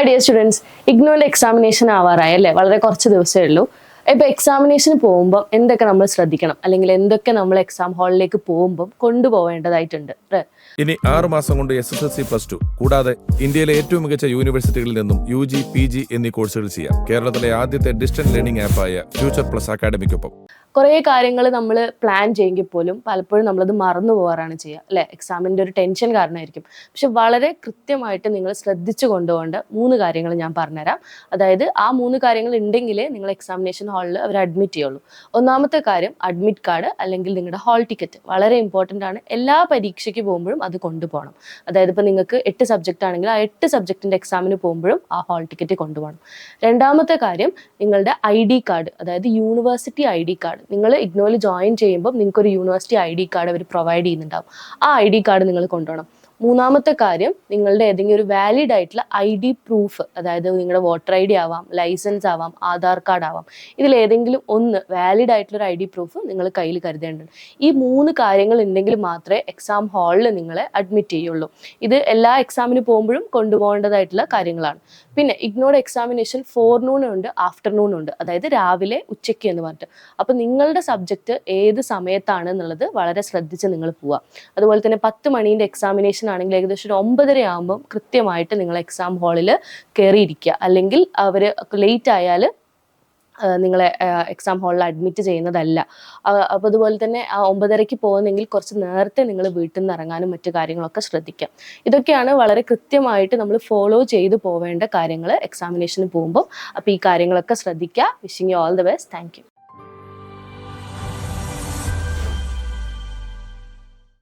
Hi dear students ഇഗ്നോന്റെ examination ആവാറായി അല്ലേ? വളരെ കുറച്ച് ദിവസമേ ഉള്ളൂ. ഇപ്പൊ എക്സാമിനേഷന് പോകുമ്പോൾ എന്തൊക്കെ നമ്മൾ ശ്രദ്ധിക്കണം? അല്ലെങ്കിൽ എന്തൊക്കെ നമ്മൾ എക്സാം ഹാളിലേക്ക് പോകുമ്പോൾ കൊണ്ടുപോകേണ്ടതായിട്ടുണ്ട്? ഇനി ആറ് മാസം കൊണ്ട് S S L C plus two കൂടാതെ ഇന്ത്യയിലെ ഏറ്റവും മികച്ച യൂണിവേഴ്സിറ്റികളിൽ നിന്നും യു ജി പി ജി എന്നീ കോഴ്സുകൾ ചെയ്യാം. കേരളത്തിലെ ആദ്യത്തെ ഡിസ്റ്റൻസ് ലേണിംഗ് ആപ്പായ ഫ്യൂച്ചർ പ്ലസ് അക്കാഡമിക്കൊപ്പം കുറേ കാര്യങ്ങൾ നമ്മൾ പ്ലാൻ ചെയ്യുമെങ്കിൽ പോലും പലപ്പോഴും നമ്മളത് മറന്നു പോകാറാണ് ചെയ്യുക. അല്ലേ? എക്സാമിന്റെ ഒരു ടെൻഷൻ കാരണമായിരിക്കും. പക്ഷെ വളരെ കൃത്യമായിട്ട് നിങ്ങൾ ശ്രദ്ധിച്ചു കൊണ്ടുപോകേണ്ട മൂന്ന് കാര്യങ്ങൾ ഞാൻ പറഞ്ഞുതരാം. അതായത് ആ മൂന്ന് കാര്യങ്ങൾ ഉണ്ടെങ്കിലേ നിങ്ങൾ എക്സാമിനേഷൻ ഹാളിൽ അവർ അഡ്മിറ്റ് ചെയ്യുള്ളൂ. ഒന്നാമത്തെ കാര്യം അഡ്മിറ്റ് കാർഡ് അല്ലെങ്കിൽ നിങ്ങളുടെ ഹാൾ ടിക്കറ്റ് വളരെ ഇമ്പോർട്ടന്റ് ആണ്. എല്ലാ പരീക്ഷയ്ക്ക് പോകുമ്പോഴും അത് കൊണ്ടുപോകണം. അതായത് ഇപ്പോൾ നിങ്ങൾക്ക് എട്ട് സബ്ജക്റ്റ് ആണെങ്കിൽ ആ എട്ട് സബ്ജക്റ്റിന്റെ എക്സാമിന് പോകുമ്പോഴും ആ ഹാൾ ടിക്കറ്റ് കൊണ്ടുപോകണം. രണ്ടാമത്തെ കാര്യം നിങ്ങളുടെ ഐ ഡി കാർഡ് അതായത് യൂണിവേഴ്സിറ്റി ഐ ഡി കാർഡ് നിങ്ങൾ ഇഗ്നോയിൽ ജോയിൻ ചെയ്യുമ്പോൾ നിങ്ങൾക്ക് ഒരു യൂണിവേഴ്സിറ്റി ഐ ഡി കാർഡ് അവർ പ്രൊവൈഡ് ചെയ്യുന്നുണ്ടാവും. ആ ഐ ഡി കാർഡ് നിങ്ങൾ കൊണ്ടുപോകണം. മൂന്നാമത്തെ കാര്യം നിങ്ങളുടെ ഏതെങ്കിലും ഒരു വാലിഡ് ആയിട്ടുള്ള ഐ ഡി പ്രൂഫ് അതായത് നിങ്ങളുടെ വോട്ടർ ഐ ഡി ആവാം ലൈസൻസ് ആവാം ആധാർ കാർഡ് ആവാം ഇതിൽ ഏതെങ്കിലും ഒന്ന് വാലിഡ് ആയിട്ടുള്ള ഒരു ഐ ഡി പ്രൂഫ് നിങ്ങൾ കയ്യിൽ കരുതേണ്ടത് ഈ മൂന്ന് കാര്യങ്ങൾ ഉണ്ടെങ്കിൽ മാത്രമേ എക്സാം ഹാളിൽ നിങ്ങളെ അഡ്മിറ്റ് ചെയ്യുള്ളൂ. ഇത് എല്ലാ എക്സാമിന് പോകുമ്പോഴും കൊണ്ടുപോകേണ്ടതായിട്ടുള്ള കാര്യങ്ങളാണ്. പിന്നെ ഇഗ്നോർഡ് എക്സാമിനേഷൻ ഫോർനൂൺ ഉണ്ട് ആഫ്റ്റർനൂൺ ഉണ്ട് അതായത് രാവിലെ ഉച്ചയ്ക്ക് എന്ന് പറഞ്ഞിട്ട്. അപ്പോൾ നിങ്ങളുടെ സബ്ജക്റ്റ് ഏത് സമയത്താണ് എന്നുള്ളത് വളരെ ശ്രദ്ധിച്ച് നിങ്ങൾ പോവുക. അതുപോലെ തന്നെ പത്ത് മണീന്റെ എക്സാമിനേഷൻ ആണെങ്കിൽ ഏകദേശം ഒരു ഒമ്പതര ആകുമ്പം കൃത്യമായിട്ട് നിങ്ങൾ എക്സാം ഹാളിൽ കയറിയിരിക്കുക അല്ലെങ്കിൽ അവർ ലേറ്റ് ആയാൽ നിങ്ങളെ എക്സാം ഹാളിൽ അഡ്മിറ്റ് ചെയ്യുന്നതല്ല. അപ്പോൾ അതുപോലെ തന്നെ ആ ഒമ്പതരയ്ക്ക് പോകുന്നെങ്കിൽ കുറച്ച് നേരത്തെ നിങ്ങൾ വീട്ടിൽ നിന്ന് ഇറങ്ങാനും മറ്റു കാര്യങ്ങളൊക്കെ ശ്രദ്ധിക്കാം ഇതൊക്കെയാണ് വളരെ കൃത്യമായിട്ട് നമ്മൾ ഫോളോ ചെയ്തു പോവേണ്ട കാര്യങ്ങൾ എക്സാമിനേഷന് പോകുമ്പോൾ അപ്പോൾ ഈ കാര്യങ്ങളൊക്കെ ശ്രദ്ധിക്കുക. Wishing you all the best thank